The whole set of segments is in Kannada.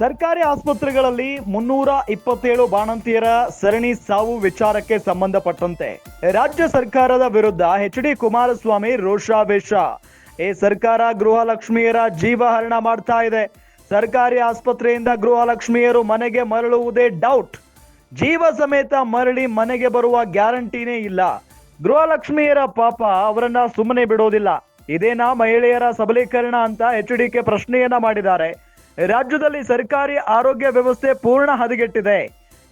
ಸರ್ಕಾರಿ ಆಸ್ಪತ್ರೆಗಳಲ್ಲಿ ಮುನ್ನೂರ ಇಪ್ಪತ್ತೇಳು ಬಾಣಂತಿಯರ ಸರಣಿ ಸಾವು ವಿಚಾರಕ್ಕೆ ಸಂಬಂಧಪಟ್ಟಂತೆ ರಾಜ್ಯ ಸರ್ಕಾರದ ವಿರುದ್ಧ ಎಚ್ ಡಿ ಕುಮಾರಸ್ವಾಮಿ ರೋಷಾವೇಶ. ಈ ಸರ್ಕಾರ ಗೃಹಲಕ್ಷ್ಮಿಯರ ಜೀವಹರಣ ಮಾಡ್ತಾ ಇದೆ. ಸರ್ಕಾರಿ ಆಸ್ಪತ್ರೆಯಿಂದ ಗೃಹಲಕ್ಷ್ಮಿಯರು ಮನೆಗೆ ಮರಳುವುದೇ ಡೌಟ್ ಜೀವ ಸಮೇತ ಮರಳಿ ಮನೆಗೆ ಬರುವ ಗ್ಯಾರಂಟಿನೇ ಇಲ್ಲ. ಗೃಹಲಕ್ಷ್ಮಿಯರ ಪಾಪ ಅವರನ್ನ ಸುಮ್ಮನೆ ಬಿಡೋದಿಲ್ಲ. ಇದೇನಾ ಮಹಿಳೆಯರ ಸಬಲೀಕರಣ ಅಂತ ಎಚ್ ಡಿಕೆ ಪ್ರಶ್ನೆಯನ್ನ ಮಾಡಿದ್ದಾರೆ. ರಾಜ್ಯದಲ್ಲಿ ಸರ್ಕಾರಿ ಆರೋಗ್ಯ ವ್ಯವಸ್ಥೆ ಪೂರ್ಣ ಹದಗೆಟ್ಟಿದೆ.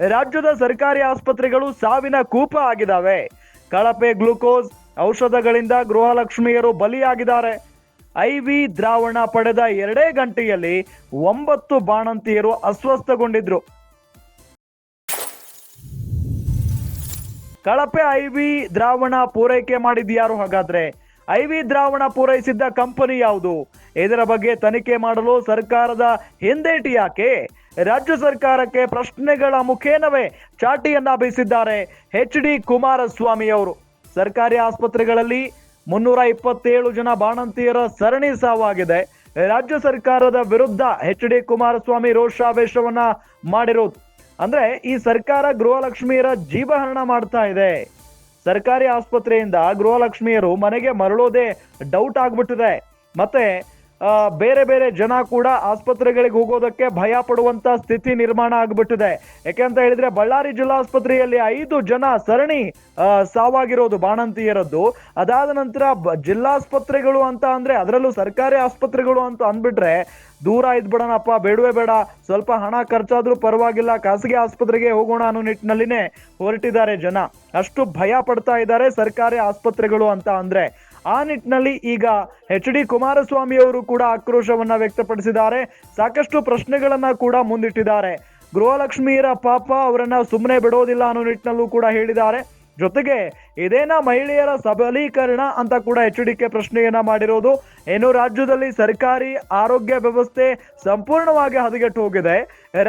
ರಾಜ್ಯದ ಸರ್ಕಾರಿ ಆಸ್ಪತ್ರೆಗಳು ಸಾವಿನ ಕೂಪ ಆಗಿದ್ದಾವೆ. ಕಳಪೆ ಗ್ಲುಕೋಸ್, ಔಷಧಗಳಿಂದ ಗೃಹಲಕ್ಷ್ಮಿಯರು ಬಲಿಯಾಗಿದ್ದಾರೆ. ಐವಿ ದ್ರಾವಣ ಪಡೆದ ಎರಡೇ ಗಂಟೆಯಲ್ಲಿ ಒಂಬತ್ತು ಬಾಣಂತಿಯರು ಅಸ್ವಸ್ಥಗೊಂಡಿದ್ರು. ಕಳಪೆ ಐವಿ ದ್ರಾವಣ ಪೂರೈಕೆ ಮಾಡಿದ್ಯಾರು ಹಾಗಾದ್ರೆ? ಐವಿ ದ್ರಾವಣ ಪೂರೈಸಿದ್ದ ಕಂಪನಿ ಯಾವುದು? ಇದರ ಬಗ್ಗೆ ತನಿಖೆ ಮಾಡಲು ಸರ್ಕಾರದ ಹಿಂದೇಟಿ ಯಾಕೆ? ರಾಜ್ಯ ಸರ್ಕಾರಕ್ಕೆ ಪ್ರಶ್ನೆಗಳ ಮುಖೇನವೇ ಚಾಟಿಯನ್ನ ಬೀಸಿದ್ದಾರೆ ಎಚ್ ಡಿ ಕುಮಾರಸ್ವಾಮಿ ಅವರು. ಸರ್ಕಾರಿ ಆಸ್ಪತ್ರೆಗಳಲ್ಲಿ ಮುನ್ನೂರ ಇಪ್ಪತ್ತೇಳು ಜನ ಬಾಣಂತಿಯರ ಸರಣಿ ಸಾವಾಗಿದೆ. ರಾಜ್ಯ ಸರ್ಕಾರದ ವಿರುದ್ಧ ಎಚ್ ಡಿ ಕುಮಾರಸ್ವಾಮಿ ರೋಷಾವೇಶವನ್ನ ಮಾಡಿರೋದು. ಅಂದ್ರೆ ಈ ಸರ್ಕಾರ ಗೃಹಲಕ್ಷ್ಮಿಯರ ಜೀವಹರಣ ಮಾಡ್ತಾ ಇದೆ. ಸರ್ಕಾರಿ ಆಸ್ಪತ್ರೆಯಿಂದ ಗೃಹಲಕ್ಷ್ಮಿಯರು ಮನೆಗೆ ಮರಳೋದೇ ಡೌಟ್ ಆಗ್ಬಿಟ್ಟಿದೆ. ಮತ್ತೆ ಬೇರೆ ಬೇರೆ ಜನ ಕೂಡ ಆಸ್ಪತ್ರೆಗಳಿಗೆ ಹೋಗೋದಕ್ಕೆ ಭಯ ಪಡುವಂತ ಸ್ಥಿತಿ ನಿರ್ಮಾಣ ಆಗ್ಬಿಟ್ಟಿದೆ. ಯಾಕೆಂತ ಹೇಳಿದ್ರೆ ಬಳ್ಳಾರಿ ಜಿಲ್ಲಾಸ್ಪತ್ರೆಯಲ್ಲಿ ಐದು ಜನ ಸರಣಿ ಸಾವಾಗಿರೋದು ಬಾಣಂತಿಯರದ್ದು. ಅದಾದ ನಂತರ ಜಿಲ್ಲಾಸ್ಪತ್ರೆಗಳು ಅಂತ ಅಂದ್ರೆ ಅದರಲ್ಲೂ ಸರ್ಕಾರಿ ಆಸ್ಪತ್ರೆಗಳು ಅಂತ ಅಂದ್ಬಿಟ್ರೆ ದೂರ ಇದ್ಬಿಡೋಣಪ್ಪ, ಬೇಡವೇ ಬೇಡ, ಸ್ವಲ್ಪ ಹಣ ಖರ್ಚಾದ್ರೂ ಪರವಾಗಿಲ್ಲ, ಖಾಸಗಿ ಆಸ್ಪತ್ರೆಗೆ ಹೋಗೋಣ ಅನ್ನೋ ನಿಟ್ಟಿನಲ್ಲಿನೇ ಹೊರಟಿದ್ದಾರೆ ಜನ. ಅಷ್ಟು ಭಯ ಪಡ್ತಾ ಇದ್ದಾರೆ ಸರ್ಕಾರಿ ಆಸ್ಪತ್ರೆಗಳು ಅಂತ ಅಂದ್ರೆ. ಆ ನಿಟ್ಟಿನಲ್ಲಿ ಈಗ ಎಚ್ ಡಿ ಕುಮಾರಸ್ವಾಮಿ ಅವರು ಕೂಡ ಆಕ್ರೋಶವನ್ನ ವ್ಯಕ್ತಪಡಿಸಿದ್ದಾರೆ. ಸಾಕಷ್ಟು ಪ್ರಶ್ನೆಗಳನ್ನ ಕೂಡ ಮುಂದಿಟ್ಟಿದ್ದಾರೆ. ಗೃಹಲಕ್ಷ್ಮಿಯರ ಪಾಪ ಅವರನ್ನ ಸುಮ್ಮನೆ ಬಿಡೋದಿಲ್ಲ ಅನ್ನೋ ನಿಟ್ಟಿನಲ್ಲೂ ಕೂಡ ಹೇಳಿದ್ದಾರೆ. ಜೊತೆಗೆ ಇದೇನ ಮಹಿಳೆಯರ ಸಬಲೀಕರಣ ಅಂತ ಕೂಡ ಎಚ್ ಡಿ ಕೆ ಪ್ರಶ್ನೆಯನ್ನ ಮಾಡಿರೋದು. ಏನು ರಾಜ್ಯದಲ್ಲಿ ಸರ್ಕಾರಿ ಆರೋಗ್ಯ ವ್ಯವಸ್ಥೆ ಸಂಪೂರ್ಣವಾಗಿ ಹದಗೆಟ್ಟು ಹೋಗಿದೆ.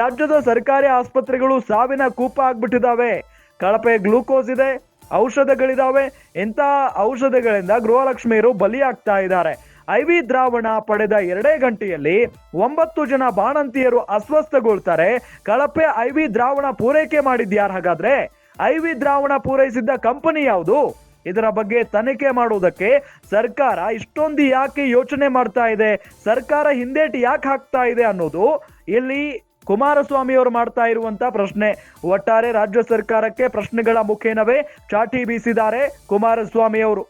ರಾಜ್ಯದ ಸರ್ಕಾರಿ ಆಸ್ಪತ್ರೆಗಳು ಸಾವಿನ ಕೂಪ ಆಗ್ಬಿಟ್ಟಿದ್ದಾವೆ. ಕಳಪೆ ಗ್ಲೂಕೋಸ್ ಇದೆ. ಔಷಧಗಳಿದಾವೆ. ಇಂಥ ಔಷಧಗಳಿಂದ ಗೃಹಲಕ್ಷ್ಮಿಯರು ಬಲಿಯಾಗ್ತಾ ಇದ್ದಾರೆ. ಐವಿ ದ್ರಾವಣ ಪಡೆದ ಎರಡೇ ಗಂಟೆಯಲ್ಲಿ ಒಂಬತ್ತು ಜನ ಬಾಣಂತಿಯರು ಅಸ್ವಸ್ಥಗೊಳ್ತಾರೆ. ಕಳಪೆ ಐವಿ ದ್ರಾವಣ ಪೂರೈಕೆ ಮಾಡಿದ್ಯಾರು ಹಾಗಾದ್ರೆ? ಐವಿ ದ್ರಾವಣ ಪೂರೈಸಿದ್ದ ಕಂಪನಿ ಯಾವುದು? ಇದರ ಬಗ್ಗೆ ತನಿಖೆ ಮಾಡುವುದಕ್ಕೆ ಸರ್ಕಾರ ಇಷ್ಟೊಂದು ಯಾಕೆ ಯೋಚನೆ ಮಾಡ್ತಾ ಇದೆ? ಸರ್ಕಾರ ಹಿಂದೇಟು ಯಾಕೆ ಹಾಕ್ತಾ ಇದೆ ಅನ್ನೋದು ಇಲ್ಲಿ ಕುಮಾರಸ್ವಾಮಿ ಅವರು ಮಾಡ್ತಾ ಇರುವಂತ ಪ್ರಶ್ನೆ. ಒಟ್ಟಾರೆ ರಾಜ್ಯ ಸರ್ಕಾರಕ್ಕೆ ಪ್ರಶ್ನೆಗಳ ಮುಖೇನವೇ ಚಾಟಿ ಬೀಸಿದ್ದಾರೆ ಕುಮಾರಸ್ವಾಮಿ ಅವರು